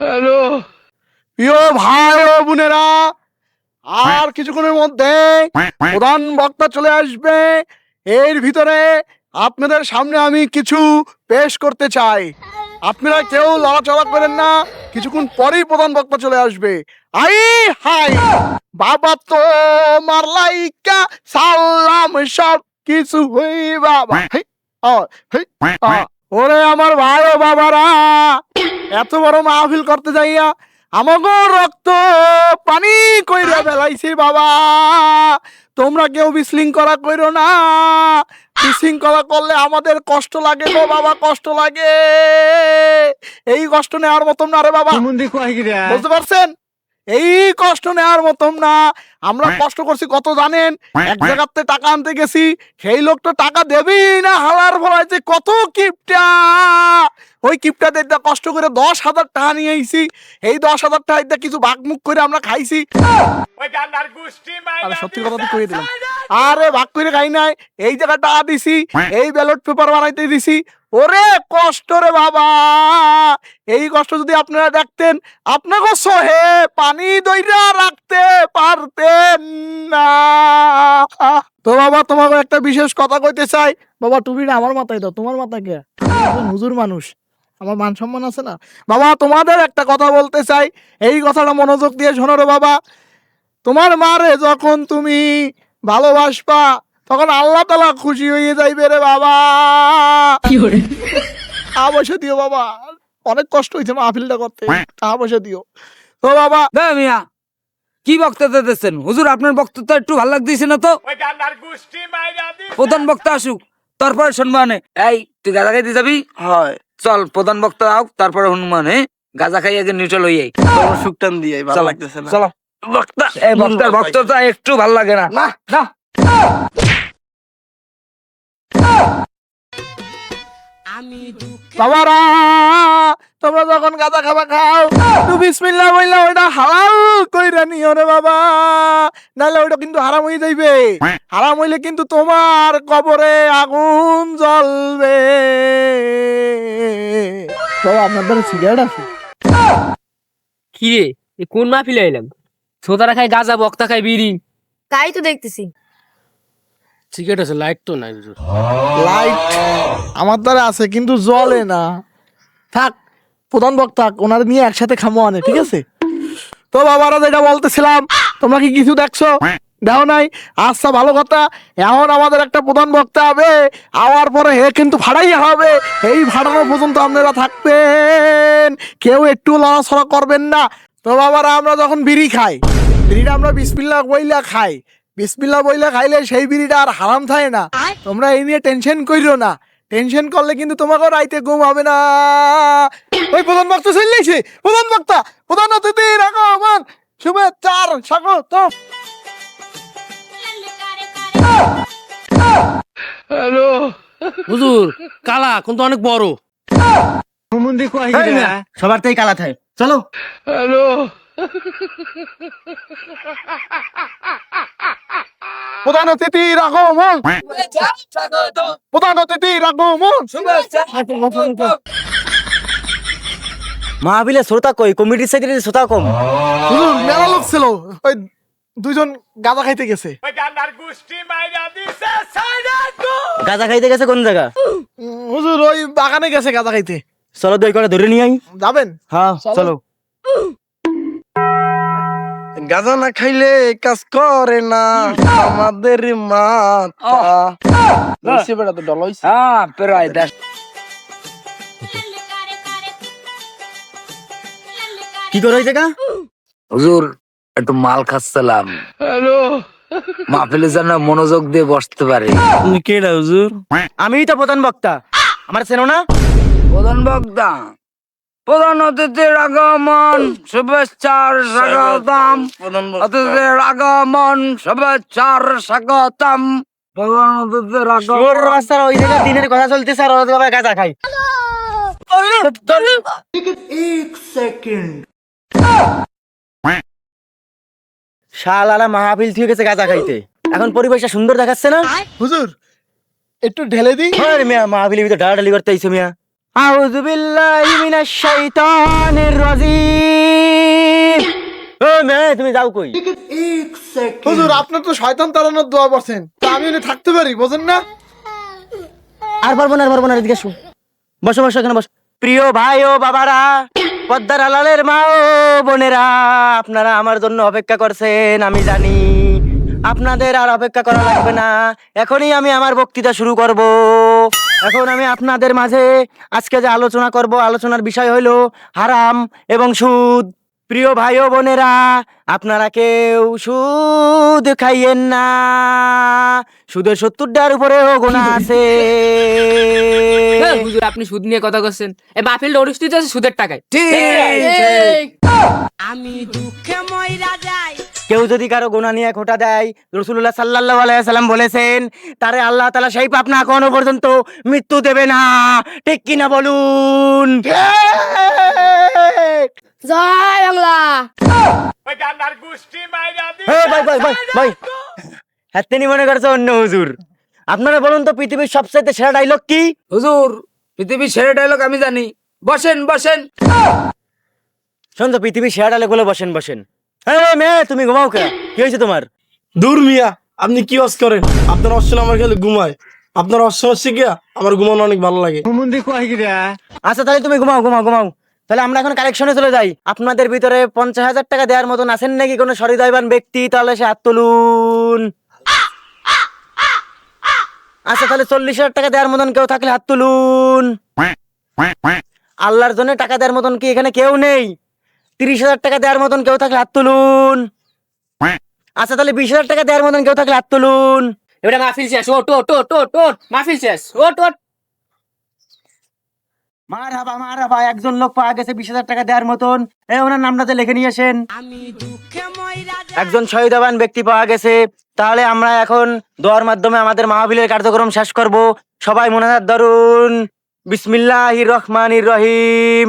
Hello. প্রিয় ভাই ও বোনেরা, আর কিছুক্ষণের মধ্যে প্রধান বক্তা চলে আসবে। এর ভিতরে আপনাদের সামনে আমি কিছু পেশ করতে চাই। আপনারা কেউ লড়াচড়া করেন না, কিছুক্ষণ পরেই প্রধান বক্তা চলে আসবে। আই হাই, বাবা তো মারলাইকা সালাম সব কিছু হই বাবা। ওরে আমার ভাই বাবারা এত বড় মাহফিল করতে যাইয়া আমাগো রক্ত পানি কইরা বেলাইছে বাবা। তোমরা কেউ বিশৃঙ্খলা কইরো না। বিশৃঙ্খলা করলে আমাদের কষ্ট লাগে গো বাবা কষ্ট লাগে। এই কষ্ট নেওয়ার মতন না রে বাবা। বুঝতে পারছেন? এই কষ্ট নেওয়ার মতন না। আমরা কষ্ট করছি কত জানেন? এক জায়গাতে টাকা আনতে গেছি সেই লোকটা টাকা দেবেই না হালার ফলাইছে কত কিপটা। ওই কিপটা দেখতে কষ্ট করে দশ হাজার টাকা নিয়ে আইছি। এই দশ হাজার টাকা কিছু ভাগ মুখ করে আমরা খাইছি। আরে সত্যি কথা তো কয়ে দিলাম। আরে ভাগ করে খাই নাই। এই জায়গায় টাকা দিছি এই ব্যালট পেপার বানাইতে দিছি। ওরে কষ্ট রে বাবা। এই কষ্ট যদি আপনারা দেখতেন আপনাকে সহে পানি দইরা রাখতে পারতেন না। তো বাবা তোমাকে একটা বিশেষ কথা কইতে চাই। বাবা তুমি না আমার মাথায় দাও। তোমার মাথায় কে? হুজুর মানুষ। আমার মান সম্মান আছে না? বাবা তোমাদের একটা কথা বলতে চাই। এই কথাটা মনোযোগ দিয়ে শোনো রে বাবা। তোমার মারে যখন তুমি ভালোবাসবা তখন আল্লাহ তালা খুশি হয়ে যাইবে রে বাবা। টাকা পয়সা দিও বাবা। অনেক কষ্ট হয়েছে মাহফিলটা করতে। টাকা পয়সা দিও। তো বাবা দা মিয়া কি বক্তব্য দিচ্ছেন হুজুর আপনার বক্তব্য একটু ভালো লাগতেছে না তো? প্রধান বক্তা আসুক তারপরে শুনবানে এই তুই গাঁজা খাইতে যাবি? হয়। চল প্রধান বক্তা আউক তারপরে হনুমানে গাজা খাই আগে নিউট্রাল হয়ে যাই তোমার দিয়ে ভালো লাগতেছে না। চলো। বক্তা। এই বক্তার একটু ভালো লাগে না। না। বাবারা তোমরা যখন গাঁদা খাবা খাও তুই বিসমিল্লাহ বললা ওটা হালাল কইরা নিও রে বাবা। নাহলে ওটা কিন্তু হারাম হয়ে যাইবে। হারাম হইলে কিন্তু তোমার কবরে আগুন জ্বলবে। বাবা আপনাদের সিগারেট আছে? কি রে এ কোন মাহফিলে এলাম ছোতারা খায় গাঁজা বক্তা খায় বিড়ি। তাই তো দেখতেছি। সিগারেট আছে লাইট তো নাই। লাইট আমার দ্বারা আছে, কিন্তু জ্বলে না। থাক, প্রধান বক্তা, ওনার নিয়ে একসাথে খামো আনে, ঠিক আছে? তো বাবারা যেটা বলতেছিলাম, তোমরা কি কিছু দেখছ? দেখো নাই? আচ্ছা ভালো কথা। এখন আমাদের একটা প্রধান বক্তা হবে, আওয়ার পরে হে কিন্তু ভাড়াই হবে। এই ফাড়ানো পর্যন্ত আপনারা থাকবেন। কেউ একটু লড়াছড়া করবেন না। তো বাবারা, আমরা যখন বিড়ি খাই, বিড়িটা আমরা বিসমিল্লা বইলা খাই। বিসমিল্লা বইলা খাইলে সেই বিড়িটা আর হারাম থাকে না। তোমরা এই নিয়ে টেনশন করিও না। টেনশন করলে কিন্তু তোমাকেও রাইতে ঘুম হবে না। ওই প্রধান বক্তা চলেছে প্রধান বক্তা প্রধান অতিথি রাখো আমার। শুভেচ্ছার স্বাগতম হ্যালো। হুজুর কালা কিন্তু অনেক বড়। সবার তাই কালা থাকে। চলো। হ্যালো। প্রধান অতিথি রাখো মন প্রধান অতিথি রাখো মন মাহবিলে শ্রোতা কই? কমিটির সাইডে শ্রোতা কম। হুজুর মেলা লোক ছিল। ওই দুইজন গাঁদা খাইতে গেছে। গাঁজা খাইতে গেছে কোন জায়গা? হুজুর ওই বাগানে গেছে গাঁদা খাইতে। চলো দুই করে ধরে নিয়ে যাবেন? হ্যাঁ চলো। গাঁজা না খাইলে কাজ করে না। আমাদের মাথা। বলছি বেটা তো ডল হইছে। হ্যাঁ প্রায় দেখ কি করে ওই জায়গা হুজুর একটু মাল খাচ্ছিলাম। হ্যালো। মাহফিলে যেন মনোযোগ দিয়ে বসতে পারে। তুমি কে হুজুর? আমিই তো প্রধান বক্তা। আমার চেনো না? প্রধান বক্তা? প্রধান অতিথির আগমন শুভেচ্ছার স্বাগতম। অতিথির আগমন শুভেচ্ছার স্বাগতম। প্রধান অতিথির আগমন। রাস্তার ওই জায়গা দিনের কথা চলতেছে আর ওর জায়গায় গাঁজা খাই শালালা মাহফিল থেকে গেছে গাঁজা খাইতে। এখন পরিবেশটা সুন্দর দেখাচ্ছে না? হুজুর একটু ঢেলে দিই। আরে মিয়া মাহফিলের ভিতরে ঢালাঢালি করতে আইছো মিয়া। আউযু বিল্লাহি মিনাশ শাইতানির রাজিম। ও মে তুমি যাও কই? হুজুর আপনার তো শয়তান তাড়ানোর দোয়া করছেন তা আমি এনে থাকতে পারি বোঝেন না? আর পারব না আর পারব না এদিকে আসো বসো বসো এখানে বসো। প্রিয় ভাই ও বাবারা পদ্মার মা ও বোনেরা আপনারা আমার জন্য অপেক্ষা করছেন আমি জানি। আপনাদের আর অপেক্ষা করা লাগবে না। এখনই আমি আমার বক্তৃতা শুরু করব। এখন আমি আপনাদের মাঝে আজকে যে আলোচনা করব আলোচনার বিষয় হলো হারাম এবং সুদ। প্রিয় ভাই ও বোনেরা আপনারা কেউ সুদ খাইয়েন না। সুদের সত্তরটার উপরেও গোনা আছে। হুজুর আপনি সুদ নিয়ে কথা করছেন এ মাহফিল অনুষ্ঠিত আছে সুদের টাকায়। কেউ যদি কারও গোনা নিয়ে খোটা দেয় রসুল্লাহ সাল্লাহ আলাইসাল্লাম বলেছেন তারে আল্লাহ তালা সেই পাপ না কোনো পর্যন্ত মৃত্যু দেবে না। ঠিক কিনা বলুন? জয় বাংলা। ভাই ভাই ভাই ভাই। হ্যাঁ তিনি মনে করছে অন্য হুজুর। আপনারা বলুন তো পৃথিবীর সবচাইতে সেরা ডাইলগ কি? হুজুর পৃথিবীর সেরা ডায়লগ আমি জানি। বসেন বসেন। শোন তো পৃথিবীর সেরা ডাইলগ বলে বসেন বসেন। হ্যাঁ মেয়ে তুমি ঘুমাও কে? কি হয়েছে তোমার? দূর মিয়া আপনি কি ওয়াজ করেন? আপনার আমার খেলে ঘুমায়। আপনার শিখিয়া আমার ঘুমানো অনেক ভালো লাগে। আচ্ছা তাহলে তুমি ঘুমাও ঘুমাও ঘুমাও। তাহলে আমরা এখন কালেকশনে চলে যাই। আপনাদের ভিতরে পঞ্চাশ হাজার টাকা দেওয়ার মতন আছেন নাকি কোনো সহৃদয়বান ব্যক্তি? তাহলে সে হাত তুলুন। আচ্ছা তাহলে চল্লিশ হাজার টাকা দেওয়ার মতন কেউ থাকলে হাত তুলুন। আল্লাহর জন্য টাকা দেওয়ার মতন কি এখানে কেউ নেই? তিরিশ হাজার টাকা দেওয়ার মতন কেউ থাকলে হাত তুলুন। আচ্ছা তাহলে বিশ হাজার টাকা দেওয়ার মতন কেউ থাকলে হাত তুলুন। এবারে মাহফিল শেষ। ওট ওট ওট ওট ওট মাহফিল শেষ। ওট ওট মার হাবা মার হাবা একজন লোক পাওয়া গেছে বিশ হাজার টাকা দেওয়ার মতন। এ ওনার নামটাতে লিখে নিয়ে আসেন। একজন শহীদবান ব্যক্তি পাওয়া গেছে। তাহলে আমরা এখন দোয়ার মাধ্যমে আমাদের মাহফিলের কার্যক্রম শেষ করব। সবাই মোনাজাত ধরুন। বিসমিল্লাহির রহমানির রহিম।